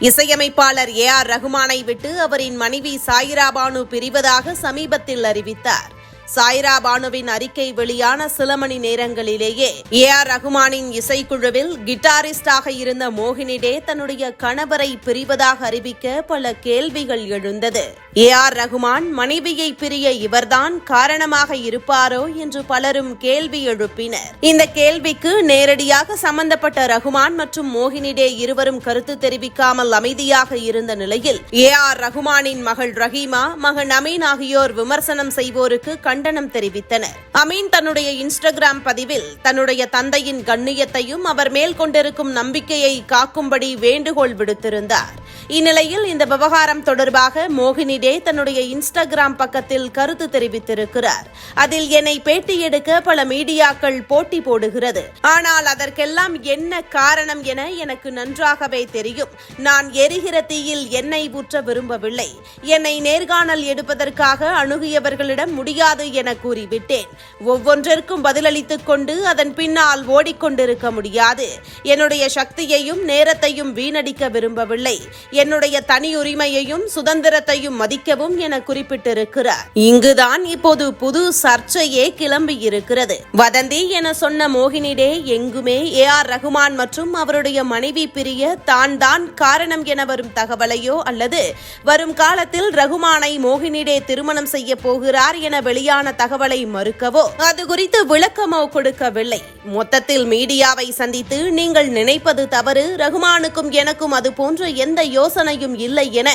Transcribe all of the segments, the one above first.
இசையமைப்பாளர் A R ரகுமானை விட்டு அவரின் மனைவி சாயிரா பானு பிரிவதாக சமீபத்தில் அறிவித்தார். சாயிரா பானுவின் அறிக்கை வெளியான சில மணி நேரங்களிலேயே ஏ ஆர் ரகுமானின் இசைக்குழுவில் கிட்டாரிஸ்டாக இருந்த மோகினிடே தன்னுடைய கணவரை பிரிவதாக அறிவிக்க பல கேள்விகள் எழுந்தது. ஏ ஆர் ரகுமான் மனைவியை பிரிய இவர்தான் காரணமாக இருப்பாரோ என்று பலரும் கேள்வி எழுப்பினர். இந்த கேள்விக்கு நேரடியாக சம்பந்தப்பட்ட ரகுமான் மற்றும் மோகினிடே இருவரும் கருத்து தெரிவிக்காமல் அமைதியாக இருந்த நிலையில் ஏ ஆர் ரகுமானின் மகள் ரஹீமா மகன் அமீன் ஆகியோர் விமர்சனம் செய்வோருக்கு கண்டனம் தெரிவித்தனர். அமீன் தன்னுடைய இன்ஸ்டாகிராம் பதிவில் தன்னுடைய தந்தையின் கண்ணியத்தையும் அவர் மேல் கொண்டிருக்கும் நம்பிக்கையை காக்கும்படி வேண்டுகோள் விடுத்திருந்தார். இந்நிலையில் இந்த விவகாரம் தொடர்பாக மோகினி டே தன்னுடைய இன்ஸ்டாகிராம் பக்கத்தில் கருத்து தெரிவித்திருக்கிறார். அதில் என்னை பேட்டி எடுக்க பல மீடியாக்கள் போட்டி போடுகிறது. ஆனால் அதற்கெல்லாம் என்ன காரணம் என எனக்கு நன்றாகவே தெரியும். நான் எரிகிற தீயில் எண்ணெய் ஊற்ற விரும்பவில்லை. என்னை நேர்காணல் எடுப்பதற்காக அணுகியவர்களிடம் முடியாது என கூறிவிட்டேன். ஒவ்வொன்றிற்கும் பதிலளித்துக் கொண்டு அதன் பின்னால் ஓடிக்கொண்டிருக்க முடியாது. என்னுடைய சக்தியையும் நேரத்தையும் வீணடிக்க விரும்பவில்லை. என்னுடைய தனி உரிமையையும் சுதந்திரத்தையும் மதிக்கவும் என குறிப்பிட்டிருக்கிறார். இங்குதான் இப்போது புது சர்ச்சையே கிளம்பி இருக்கிறது. வதந்தி என சொன்ன மோகினிடே எங்குமே ஏ ஆர் ரகுமான் மற்றும் அவருடைய மனைவி பிரிய தான் தான் காரணம் என வரும் தகவலையோ அல்லது வரும் காலத்தில் ரகுமானை மோகினிடே திருமணம் செய்ய போகிறார் என வெளியான தகவலை மறுக்கவோ அது குறித்து விளக்கமோ கொடுக்கவில்லை. மொத்தத்தில் மீடியாவை சந்தித்து நீங்கள் நினைப்பது தவறு ரகுமானுக்கும் எனக்கும் அது போன்ற எந்த யோசனையும் இல்லை என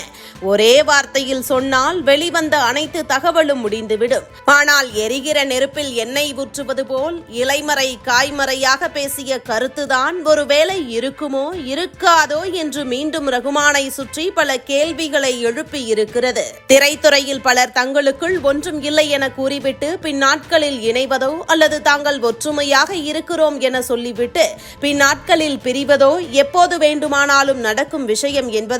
ஒரே வார்த்தையில் சொன்னால் வெளிவந்த அனைத்து தகவலும் முடிந்துவிடும். ஆனால் எரிகிற நெருப்பில் எண்ணெய் ஊற்றுவது போல் இலைமறை காய்மறையாக பேசிய கருத்துதான் ஒருவேளை இருக்குமோ இருக்காதோ என்று மீண்டும் ரகுமானை சுற்றி பல கேள்விகளை எழுப்பி இருக்கிறது. திரைத்துறையில் பலர் தங்களுக்குள் ஒன்றும் இல்லை என கூறிவிட்டு பின்னாட்களில் இணைவதோ அல்லது தாங்கள் ஒற்றுமையாக இருக்கிறோம் என சொல்லிவிட்டு பின்னாட்களில் பிரிவதோ எப்போது வேண்டுமானாலும் நடக்கும் விஷயம் என்பதால்